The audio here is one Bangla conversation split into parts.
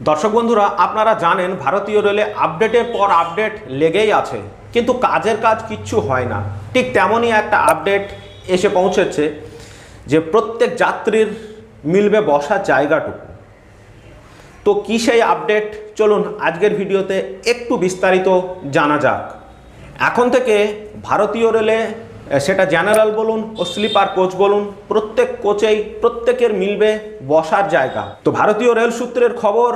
দর্শক বন্ধুরা, আপনারা জানেন ভারতীয় রেলে আপডেটের পর আপডেট লেগেই আছে, কিন্তু কাজের কাজ কিচ্ছু হয় না। ঠিক তেমনই একটা আপডেট এসে পৌঁছেছে যে প্রত্যেক যাত্রীর মিলবে বসার জায়গাটুকু। তো কী সেই আপডেট? চলুন আজকের ভিডিওতে একটু বিস্তারিত জানা যাক। এখন থেকে ভারতীয় রেলে সেটা জেনারেল বলুন ও স্লিপার কোচ বলুন, প্রত্যেক কোচেই প্রত্যেকের মিলবে বসার জায়গা। তো ভারতীয় রেল সূত্রের খবর,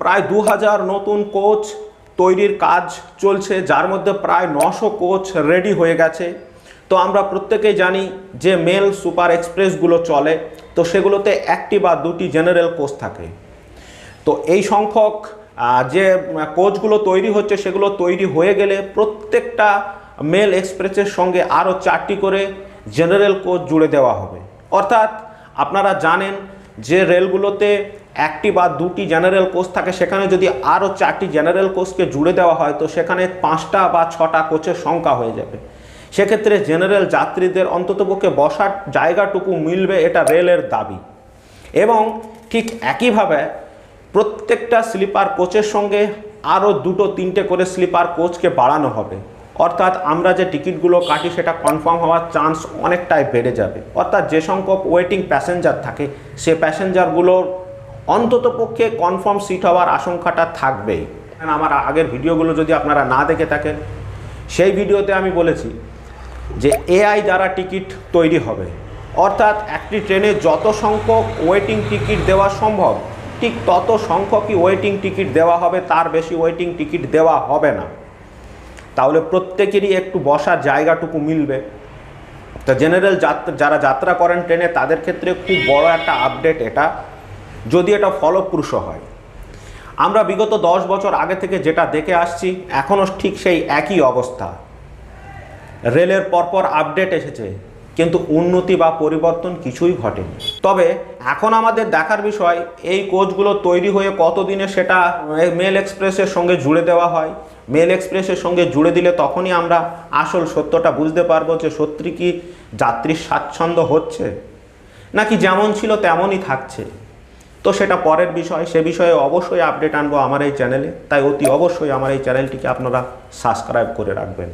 প্রায় দু হাজার নতুন কোচ তৈরির কাজ চলছে, যার মধ্যে প্রায় নশো কোচ রেডি হয়ে গেছে। তো আমরা প্রত্যেকেই জানি যে মেল সুপার এক্সপ্রেসগুলো চলে, তো সেগুলোতে একটি বা দুটি জেনারেল কোচ থাকে। তো এই সংখ্যক যে কোচগুলো তৈরি হচ্ছে, সেগুলো তৈরি হয়ে গেলে প্রত্যেকটা মেল এক্সপ্রেসের সঙ্গে আরও চারটি করে জেনারেল কোচ জুড়ে দেওয়া হবে। অর্থাৎ আপনারা জানেন যে রেলগুলোতে একটি বা দুটি জেনারেল কোচ থাকে, সেখানে যদি আরও চারটি জেনারেল কোচকে জুড়ে দেওয়া হয়, তো সেখানে পাঁচটা বা ছটা কোচের সংখ্যা হয়ে যাবে। সেক্ষেত্রে জেনারেল যাত্রীদের অন্ততপক্ষে বসার জায়গাটুকু মিলবে এটা রেলের দাবি। এবং ঠিক একইভাবে প্রত্যেকটা স্লিপার কোচের সঙ্গে আরও দুটো, তিনটে করে স্লিপার কোচকে বাড়ানো হবে। অর্থাৎ আমরা যে টিকিটগুলো কাটি সেটা কনফার্ম হওয়ার চান্স অনেকটাই বেড়ে যাবে। অর্থাৎ যে সংখ্যক ওয়েটিং প্যাসেঞ্জার থাকে, সে প্যাসেঞ্জারগুলোর অন্ততপক্ষে কনফার্ম সিট হওয়ার আশঙ্কাটা থাকবেই। আমার আগের ভিডিওগুলো যদি আপনারা না দেখে থাকেন, সেই ভিডিওতে আমি বলেছি যে এআই দ্বারা টিকিট তৈরি হবে। অর্থাৎ একটি ট্রেনে যত সংখ্যক ওয়েটিং টিকিট দেওয়া সম্ভব, ঠিক তত সংখ্যকই ওয়েটিং টিকিট দেওয়া হবে, তার বেশি ওয়েটিং টিকিট দেওয়া হবে না। তাহলে প্রত্যেকেরই একটু বসার জায়গাটুকু মিলবে। তো জেনারেল যারা যাত্রা করেন ট্রেনে, তাদের ক্ষেত্রে খুব বড় একটা আপডেট এটা, যদি এটা ফলপ্রসূ হয়। আমরা বিগত দশ বছর আগে থেকে যেটা দেখে আসছি এখনও ঠিক সেই একই অবস্থা। রেলের পরপর আপডেট এসেছে। কিন্তু উন্নতি বা পরিবর্তন কিছুই ঘটেনি। তবে এখন আমাদের দেখার বিষয়, এই কোচগুলো তৈরি হয়ে কতদিনে সেটা মেল এক্সপ্রেসের সঙ্গে জুড়ে দেওয়া হয়। মেল এক্সপ্রেসের সঙ্গে জুড়ে দিলে তখনই আমরা আসল সত্যটা বুঝতে পারব যে সত্যি কি যাত্রীর স্বাচ্ছন্দ্য হচ্ছে? নাকি যেমন ছিল তেমনই থাকছে? তো সেটা পরের বিষয়। সে বিষয়ে অবশ্যই আপডেট আনব আমার এই চ্যানেলে। তাই অতি অবশ্যই আমার এই চ্যানেলটিকে আপনারা সাবস্ক্রাইব করে রাখবেন।